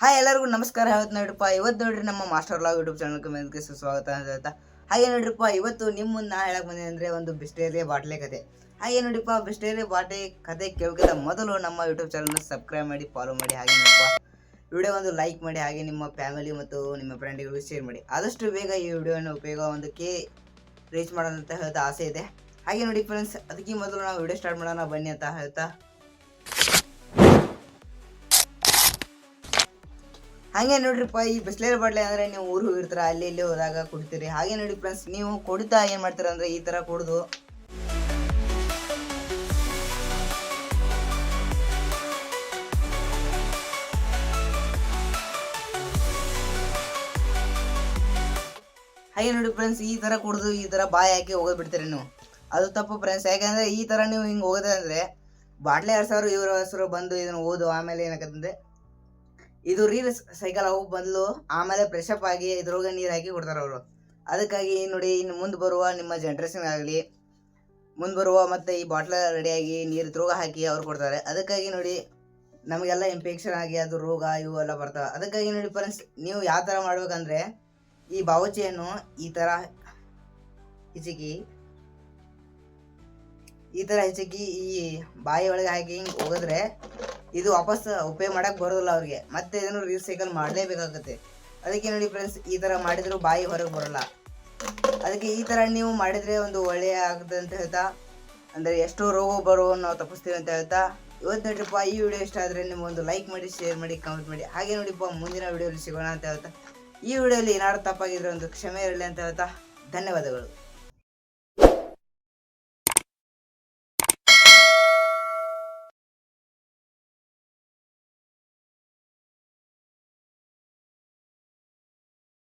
Hi ಎಲ್ಲರಿಗೂ ನಮಸ್ಕಾರ. ಇವತ್ತು ನೋಡ್ರಿಪ್ಪ? ಇವತ್ತು ನೋಡ್ರಿ ನಮ್ಮ ಮಾಸ್ಟರ್ ಲಾಗ್ ಯೂಟ್ಯೂಬ್ ಚಾನಲ್ಗೆ ಸುಸ್ವಾಗತ ಅಂತ ಹೇಳ್ತಾ. ಹಾಗೆ ನೋಡ್ರಿಪ್ಪ, ಇವತ್ತು ನಿಮ್ಮ ಮುಂದೆ ನಾ ಹೇಳಕ್ ಬಂದೆ ಅಂದರೆ ಒಂದು ಬಿಸ್ಟೇರಿಯ ಬಾಟ್ಲೆ ಕತೆ. ಹಾಗೆ ನೋಡಿಪ್ಪ ಬಿಸ್ಟೇರಿಯ ಬಾಟೆ ಕತೆ ಕೇಳೋಕ್ಕಿಂತ ಮೊದಲು ನಮ್ಮ ಯೂಟ್ಯೂಬ್ ಚಾನಲ್ನ ಸಬ್ಸ್ಕ್ರೈಬ್ ಮಾಡಿ ಫಾಲೋ ಮಾಡಿ, ಹಾಗೆ ನೋಡಪ್ಪ ವಿಡಿಯೋ ಒಂದು ಲೈಕ್ ಮಾಡಿ, ಹಾಗೆ ನಿಮ್ಮ ಫ್ಯಾಮಿಲಿ ಮತ್ತು ನಿಮ್ಮ ಫ್ರೆಂಡ್ಗಳಿಗೂ ಶೇರ್ ಮಾಡಿ. ಆದಷ್ಟು ಬೇಗ ಈ ವಿಡಿಯೋನ ಉಪಯೋಗ ಒಂದು ಕೆ ರೀಚ್ ಮಾಡೋಣ ಅಂತ ಹೇಳ್ತಾ ಆಸೆ ಇದೆ. ಹಾಗೆ ನೋಡಿ ಫ್ರೆಂಡ್ಸ್ ಅದಕ್ಕೆ ಮೊದಲು ನಾವು ವಿಡಿಯೋ ಸ್ಟಾರ್ಟ್ ಮಾಡೋಣ, ಬನ್ನಿ ಅಂತ ಹೇಳ್ತಾ. ಹಾಗೆ ನೋಡ್ರಿಪ್ಪ ಈ ಬಿಸ್ಲೇರಿ ಬಾಟ್ಲಿ ಅಂದ್ರೆ ನೀವು ಊರು ಹೋಗಿರ್ತೀರ, ಅಲ್ಲಿ ಇಲ್ಲಿ ಹೋದಾಗ ಕುಡಿತೀರಿ. ಹಾಗೆ ನೋಡಿ ಫ್ರೆಂಡ್ಸ್ ನೀವು ಕುಡಿತಾ ಏನ್ ಮಾಡ್ತೀರ ಅಂದ್ರೆ ಈ ತರ ಕುಡಿದು. ಹಾಗೆ ನೋಡಿ ಫ್ರೆಂಡ್ಸ್ ಈ ತರ ಕುಡಿದು, ಈ ತರ ಬಾಯಿ ಹಾಕಿ ಹೋಗೋದ್ ಬಿಡ್ತೀರಿ ನೀವು. ಅದು ತಪ್ಪು ಫ್ರೆಂಡ್ಸ್ ಯಾಕಂದ್ರೆ ಈ ತರ ನೀವು ಹಿಂಗೆ ಅಂದ್ರೆ, ಬಾಟ್ಲಿ ಎರಡು ಸಾವಿರ, ಇವ್ರ ಹೆಸರು ಬಂದು ಇದನ್ನ ಓದು, ಆಮೇಲೆ ಏನಾಗತ್ತಂದ್ರೆ ಇದು ರೀಲ್ ಸೈಕಲ್ ಅವು ಬಂದ್ಲು ಆಮೇಲೆ ಫ್ರೆಶ್ ಅಪ್ ಆಗಿ ಇದ್ರೊಳಗೆ ನೀರು ಹಾಕಿ ಕೊಡ್ತಾರೆ ಅವರು. ಅದಕ್ಕಾಗಿ ನೋಡಿ, ಇನ್ನು ಮುಂದೆ ಬರುವ ನಿಮ್ಮ ಜನ್ರೇಷನ್ ಆಗಲಿ, ಮುಂದೆ ಬರುವ ಮತ್ತೆ ಈ ಬಾಟ್ಲ ರೆಡಿಯಾಗಿ ನೀರು ರೋಗ ಹಾಕಿ ಅವ್ರು ಕೊಡ್ತಾರೆ. ಅದಕ್ಕಾಗಿ ನೋಡಿ, ನಮಗೆಲ್ಲ ಇನ್ಫೆಕ್ಷನ್ ಆಗಿ ಅದು ರೋಗ ಇವು ಎಲ್ಲ ಬರ್ತಾವೆ. ಅದಕ್ಕಾಗಿ ನೋಡಿ ಫ್ರೆಂಡ್ಸ್ ನೀವು ಯಾವ ಥರ ಮಾಡ್ಬೇಕಂದ್ರೆ, ಈ ಬಾವುಚಿಯನ್ನು ಈ ಥರ ಹಿಚಕಿ, ಈ ಥರ ಹಿಚಕಿ ಈ ಬಾಯಿ ಒಳಗೆ ಹಾಕಿ ಹಿಂಗೆ ಹೋಗಿದ್ರೆ ಇದು ವಾಪಸ್ ಉಪಯೋಗ ಮಾಡಕ್ ಬರೋದಿಲ್ಲ ಅವ್ರಿಗೆ. ಮತ್ತೆ ಇದನ್ನು ರೀಸೈಕಲ್ ಮಾಡಲೇಬೇಕಾಗುತ್ತೆ. ಅದಕ್ಕೆ ನೋಡಿ ಫ್ರೆಂಡ್ಸ್ ಈ ತರ ಮಾಡಿದ್ರು ಬಾಯಿ ಹೊರಗೆ ಬರಲ್ಲ. ಅದಕ್ಕೆ ಈ ತರ ನೀವು ಮಾಡಿದ್ರೆ ಒಂದು ಒಳ್ಳೆಯ ಆಗುತ್ತೆ ಅಂತ ಹೇಳ್ತಾ, ಅಂದ್ರೆ ಎಷ್ಟೋ ರೋಗ ಬರೋ ನಾವು ತಪ್ಪಿಸ್ತೀವಿ ಅಂತ ಹೇಳ್ತಾ, ಇವತ್ತು ನೋಡ್ರಿಪ್ಪ, ಈ ವಿಡಿಯೋ ಇಷ್ಟ ಆದ್ರೆ ನೀವು ಒಂದು ಲೈಕ್ ಮಾಡಿ ಶೇರ್ ಮಾಡಿ ಕಮೆಂಟ್ ಮಾಡಿ. ಹಾಗೆ ನೋಡಿಪ್ಪ, ಮುಂದಿನ ವಿಡಿಯೋಲಿ ಸಿಗೋಣ ಅಂತ ಹೇಳ್ತಾ, ಈ ವಿಡಿಯೋಲಿ ಏನಾದ್ರು ತಪ್ಪಾಗಿದ್ರೆ ಒಂದು ಕ್ಷಮೆ ಇರಲಿ ಅಂತ ಹೇಳ್ತಾ, ಧನ್ಯವಾದಗಳು.